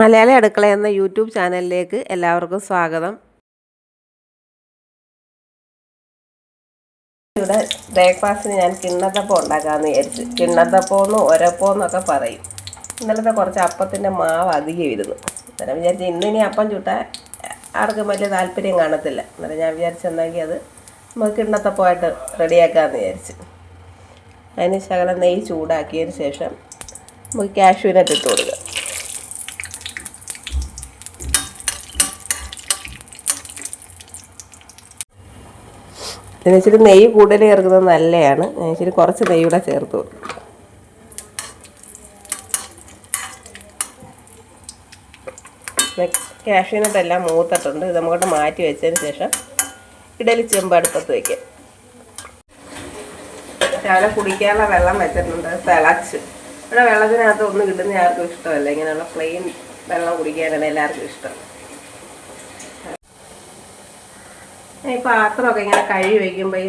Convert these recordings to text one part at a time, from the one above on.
മലയാളി അടുക്കള എന്ന യൂട്യൂബ് ചാനലിലേക്ക് എല്ലാവർക്കും സ്വാഗതം. ഇവിടെ ബ്രേക്ക്ഫാസ്റ്റിന് ഞാൻ കിണ്ണത്തപ്പം ഉണ്ടാക്കാമെന്ന് വിചാരിച്ചു. കിണ്ണത്തപ്പമെന്നും ഒരപ്പമെന്നൊക്കെ പറയും. ഇന്നലത്തെ കുറച്ച് അപ്പത്തിന്റെ മാവ് അധികം ഇരുന്നു. അന്നേരം വിചാരിച്ചു ഇന്നിനി അപ്പം ചുട്ടാൽ ആർക്കും വലിയ താല്പര്യം കാണത്തില്ല. അന്നേരം ഞാൻ വിചാരിച്ചെന്നെങ്കിൽ അത് നമുക്ക് കിണ്ണത്തപ്പമായിട്ട് റെഡിയാക്കാമെന്ന് വിചാരിച്ചു. അതിന് ശകലം നെയ്യ് ചൂടാക്കിയതിന് ശേഷം നമുക്ക് കാഷ്യൂനട്ട് ഇട്ട് കൊടുക്കുക ഇതിന് ഇച്ചിരി നെയ്യ് കൂടുതൽ ചേർക്കുന്നത് നല്ലതാണ് ഇച്ചിരി കുറച്ച് നെയ്യ് കൂടെ ചേർത്ത്. കൊടുക്കും കാഷ്യൂനട്ടെല്ലാം മൂത്തിട്ടുണ്ട്. ഇത് നമുക്കോട്ട് മാറ്റി വെച്ചതിന് ശേഷം ഇഡലി ചെമ്പ് അടുപ്പത്ത് വയ്ക്കാം രാവിലെ കുടിക്കാനുള്ള വെള്ളം വെച്ചിട്ടുണ്ട്. തിളച്ച്. ഇവിടെ വെള്ളത്തിനകത്ത് ഒന്നും കിട്ടുന്ന ആർക്കും ഇഷ്ടമല്ല. ഇങ്ങനെയുള്ള പ്ലെയിൻ വെള്ളം കുടിക്കാനാണ് എല്ലാവർക്കും ഇഷ്ടം. ഈ പാത്രമൊക്കെ ഇങ്ങനെ കഴുകി വയ്ക്കുമ്പോൾ ഈ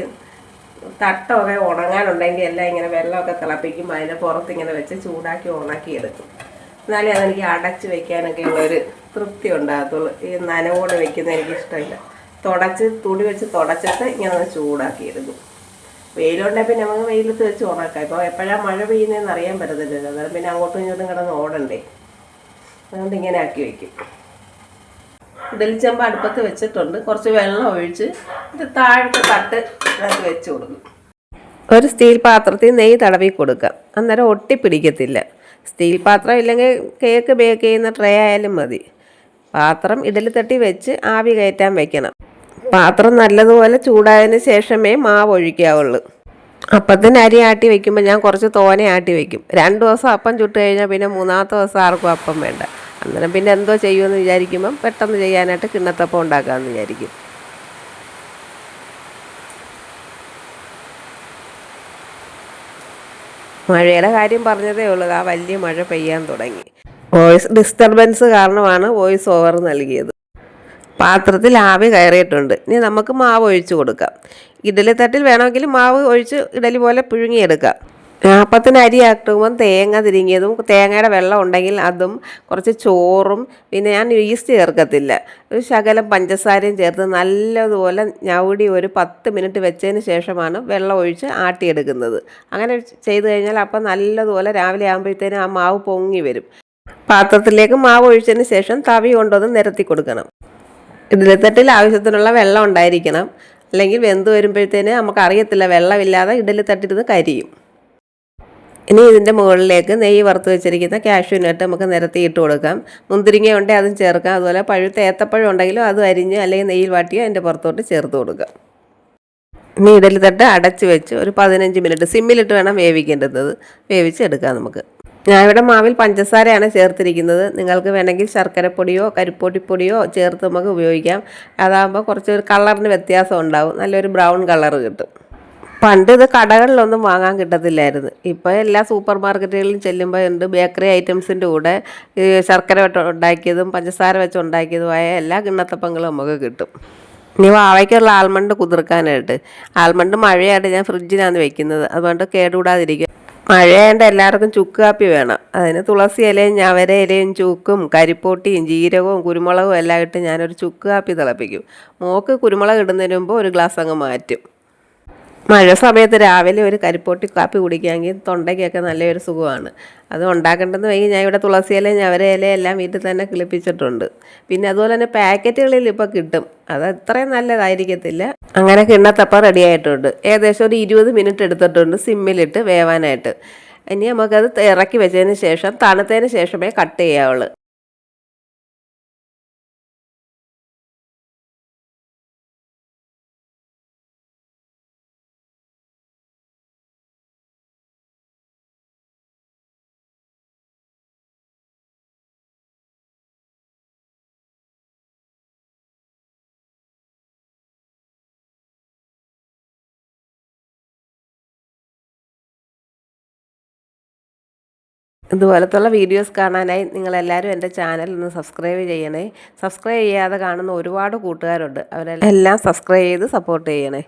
തട്ടമൊക്കെ ഉണങ്ങാനുണ്ടെങ്കിൽ എല്ലാം ഇങ്ങനെ വെള്ളമൊക്കെ തിളപ്പിക്കുമ്പോൾ അതിന്റെ പുറത്ത് ഇങ്ങനെ വെച്ച് ചൂടാക്കി ഉണക്കി എടുക്കും എന്നാലേ അതെനിക്ക് അടച്ച് വെക്കാനൊക്കെ ഉള്ളൊരു തൃപ്തി ഉണ്ടാകത്തുള്ളൂ. ഈ നനവോടെ വെക്കുന്നത് എനിക്ക് ഇഷ്ടമില്ല തുടച്ച് തുണി വെച്ച് തുടച്ചിട്ട് ഇങ്ങനെ ഒന്ന് ചൂടാക്കി എടുക്കും വെയിലുണ്ടെങ്കിൽ പിന്നെ നമുക്ക് വെയിലത്ത് വെച്ച് ഉണക്കാം. ഇപ്പോൾ എപ്പോഴാണ് മഴ പെയ്യുന്നതെന്ന് അറിയാൻ പറ്റത്തില്ലല്ലോ. അന്നേരം പിന്നെ അങ്ങോട്ടും ഇങ്ങോട്ടും കിടന്ന് ഓടണ്ടേ? അതുകൊണ്ട് ഇങ്ങനെ ആക്കി വയ്ക്കും ഇഡലിച്ചമ്പ് അടുപ്പത്ത് വെച്ചിട്ടുണ്ട്. കുറച്ച് വെള്ളം ഒഴിച്ച് ഇത് താഴത്തെ തട്ട് അതിനകത്ത് വെച്ച് കൊടുക്കും. ഒരു സ്റ്റീൽ പാത്രത്തിൽ നെയ്യ് തടവി കൊടുക്കാം അന്നേരം ഒട്ടിപ്പിടിക്കത്തില്ല സ്റ്റീൽ പാത്രം ഇല്ലെങ്കിൽ കേക്ക് ബേക്ക് ചെയ്യുന്ന ട്രേ ആയാലും മതി. പാത്രം ഇഡലി തട്ടി വെച്ച് ആവി കയറ്റാൻ വെക്കണം. പാത്രം നല്ലതുപോലെ ചൂടായതിന് ശേഷമേ മാവ് ഒഴിക്കാവുള്ളൂ. അപ്പത്തിന് അരി ആട്ടി വെക്കുമ്പോൾ ഞാൻ കുറച്ച് തോനെ ആട്ടി വെക്കും. രണ്ട് ദിവസം അപ്പം ചുട്ട് കഴിഞ്ഞാൽ പിന്നെ മൂന്നാമത്തെ ദിവസം ആർക്കും അപ്പം വേണ്ട. അന്നേരം പിന്നെ എന്തോ ചെയ്യുമെന്ന് വിചാരിക്കുമ്പം പെട്ടെന്ന് ചെയ്യാനായിട്ട് കിണ്ണത്തപ്പം ഉണ്ടാക്കാമെന്ന് വിചാരിക്കും. മഴയുടെ കാര്യം പറഞ്ഞതേ ഉള്ളൂ. ആ വലിയ മഴ പെയ്യാൻ തുടങ്ങി. വോയിസ് ഡിസ്റ്റർബൻസ് കാരണമാണ് വോയിസ് ഓവർ നൽകിയത്. പാത്രത്തിൽ ആവി കയറിയിട്ടുണ്ട്. ഇനി നമുക്ക് മാവ് ഒഴിച്ച് കൊടുക്കാം. ഇഡലി തട്ടിൽ വേണമെങ്കിൽ മാവ് ഒഴിച്ച് ഇഡലി പോലെ പുഴുങ്ങിയെടുക്കാം. അപ്പത്തിന് അരി ആക്കുമ്പം തേങ്ങ തിരിങ്ങിയതും തേങ്ങയുടെ വെള്ളം ഉണ്ടെങ്കിൽ അതും കുറച്ച് ചോറും പിന്നെ ഞാൻ ഈസ്റ്റ് ചേർക്കത്തില്ല. ഒരു ശകലം പഞ്ചസാരയും ചേർത്ത് നല്ലതുപോലെ ഞവടി ഒരു പത്ത് മിനിറ്റ് വെച്ചതിന് ശേഷമാണ് വെള്ളം ഒഴിച്ച് ആട്ടിയെടുക്കുന്നത്. അങ്ങനെ ചെയ്തു കഴിഞ്ഞാൽ അപ്പം നല്ലതുപോലെ രാവിലെ ആകുമ്പോഴത്തേനും ആ മാവ് പൊങ്ങി വരും. പാത്രത്തിലേക്ക് മാവ് ഒഴിച്ചതിന് ശേഷം തവി കൊണ്ടുവന്ന് നിരത്തി കൊടുക്കണം. ഇഡലിത്തട്ടിൽ ആവശ്യത്തിനുള്ള വെള്ളം ഉണ്ടായിരിക്കണം. അല്ലെങ്കിൽ വെന്ത് വരുമ്പോഴത്തേന് നമുക്കറിയത്തില്ല വെള്ളമില്ലാതെ ഇഡലി തട്ടിരുന്ന് കരിയും. ഇനി ഇതിന്റെ മുകളിലേക്ക് നെയ്യ് വറുത്ത് വെച്ചിരിക്കുന്ന കാഷ്യൂ നട്ട് നമുക്ക് നിരത്തി ഇട്ട് കൊടുക്കാം. മുന്തിരിങ്ങ ഉണ്ടെങ്കിൽ അതും ചേർക്കാം. അതുപോലെ പഴുത്ത ഏത്തപ്പഴം ഉണ്ടെങ്കിലും അത് അരിഞ്ഞ് അല്ലെങ്കിൽ നെയ്യിൽ വാട്ടിയോ അതിന്റെ പുറത്തോട്ട് ചേർത്ത് കൊടുക്കാം. ഇനി ഇഡലി തട്ട് അടച്ച് വെച്ച് ഒരു പതിനഞ്ച് മിനിറ്റ് സിമ്മിലിട്ട് വേണം വേവിക്കേണ്ടത്. വേവിച്ചെടുക്കാം നമുക്ക്. ഞാൻ ഇവിടെ മാവിൽ പഞ്ചസാരയാണ് ചേർത്തിരിക്കുന്നത്. നിങ്ങൾക്ക് വേണമെങ്കിൽ ശർക്കരപ്പൊടിയോ കരിപ്പൊടിപ്പൊടിയോ ചേർത്ത് നമുക്ക് ഉപയോഗിക്കാം. അതാകുമ്പോൾ കുറച്ചൊരു കളറിന് വ്യത്യാസം ഉണ്ടാവും. നല്ലൊരു ബ്രൗൺ കളർ കിട്ടും. പണ്ട് ഇത് കടകളിലൊന്നും വാങ്ങാൻ കിട്ടത്തില്ലായിരുന്നു. ഇപ്പോൾ എല്ലാ സൂപ്പർ മാർക്കറ്റുകളിലും ചെല്ലുമ്പോൾ ഉണ്ട് ബേക്കറി ഐറ്റംസിന്റെ കൂടെ ശർക്കര വെട്ട് ഉണ്ടാക്കിയതും പഞ്ചസാര വെച്ച് ഉണ്ടാക്കിയതുമായ എല്ലാ കിണ്ണത്തപ്പങ്ങളും നമുക്ക് കിട്ടും. ഇനി വാവയ്ക്കുള്ള ആൽമണ്ട് കുതിർക്കാനായിട്ട്. ആൽമണ്ട് മഴയായിട്ട് ഞാൻ ഫ്രിഡ്ജിലാണ് വെക്കുന്നത്. അതുകൊണ്ട് കേടുകൂടാതിരിക്കും. മഴയായതുകൊണ്ട് എല്ലാവർക്കും ചുക്ക് കാപ്പി വേണം. അതിന് തുളസി ഇലയും ഞവര ഇലയും ചുക്കും കരിപ്പോട്ടിയും ജീരകവും കുരുമുളകും എല്ലാം ഇട്ട് ഞാനൊരു ചുക്ക് കാപ്പി തിളപ്പിക്കും. മോക്ക് കുരുമുളക് ഇടുന്നതിന് മുമ്പ് ഒരു ഗ്ലാസ് അങ്ങ് മാറ്റും. മഴ സമയത്ത് രാവിലെ ഒരു കരിപ്പോട്ടി കാപ്പി കുടിക്കുകയാണെങ്കിൽ തൊണ്ടയ്ക്കൊക്കെ നല്ലൊരു സുഖമാണ്. അത് ഉണ്ടാക്കേണ്ടെന്ന് വൈകി ഞാൻ ഇവിടെ തുളസിയിലയും ഞവരയില എല്ലാം വീട്ടിൽ തന്നെ കിളിപ്പിച്ചിട്ടുണ്ട്. പിന്നെ അതുപോലെ തന്നെ പാക്കറ്റുകളിൽ ഇപ്പോൾ കിട്ടും. അത് അത്രയും നല്ലതായിരിക്കത്തില്ല. അങ്ങനെ കിണ്ണത്തപ്പം റെഡി ആയിട്ടുണ്ട്. ഏകദേശം ഒരു ഇരുപത് മിനിറ്റ് എടുത്തിട്ടുണ്ട് സിമ്മിലിട്ട് വേവാനായിട്ട്. ഇനി നമുക്കത് ഇറക്കി വെച്ചതിന് ശേഷം തണുത്തതിന് ശേഷമേ കട്ട് ചെയ്യാവുള്ളൂ. ഇതുപോലത്തുള്ള വീഡിയോസ് കാണാനായി നിങ്ങളെല്ലാവരും എന്റെ ചാനൽ ഒന്ന് സബ്സ്ക്രൈബ് ചെയ്യണേ. സബ്സ്ക്രൈബ് ചെയ്യാതെ കാണുന്ന ഒരുപാട് കൂട്ടുകാരുണ്ട്. അവരെല്ലാം സബ്സ്ക്രൈബ് ചെയ്ത് സപ്പോർട്ട് ചെയ്യണേ.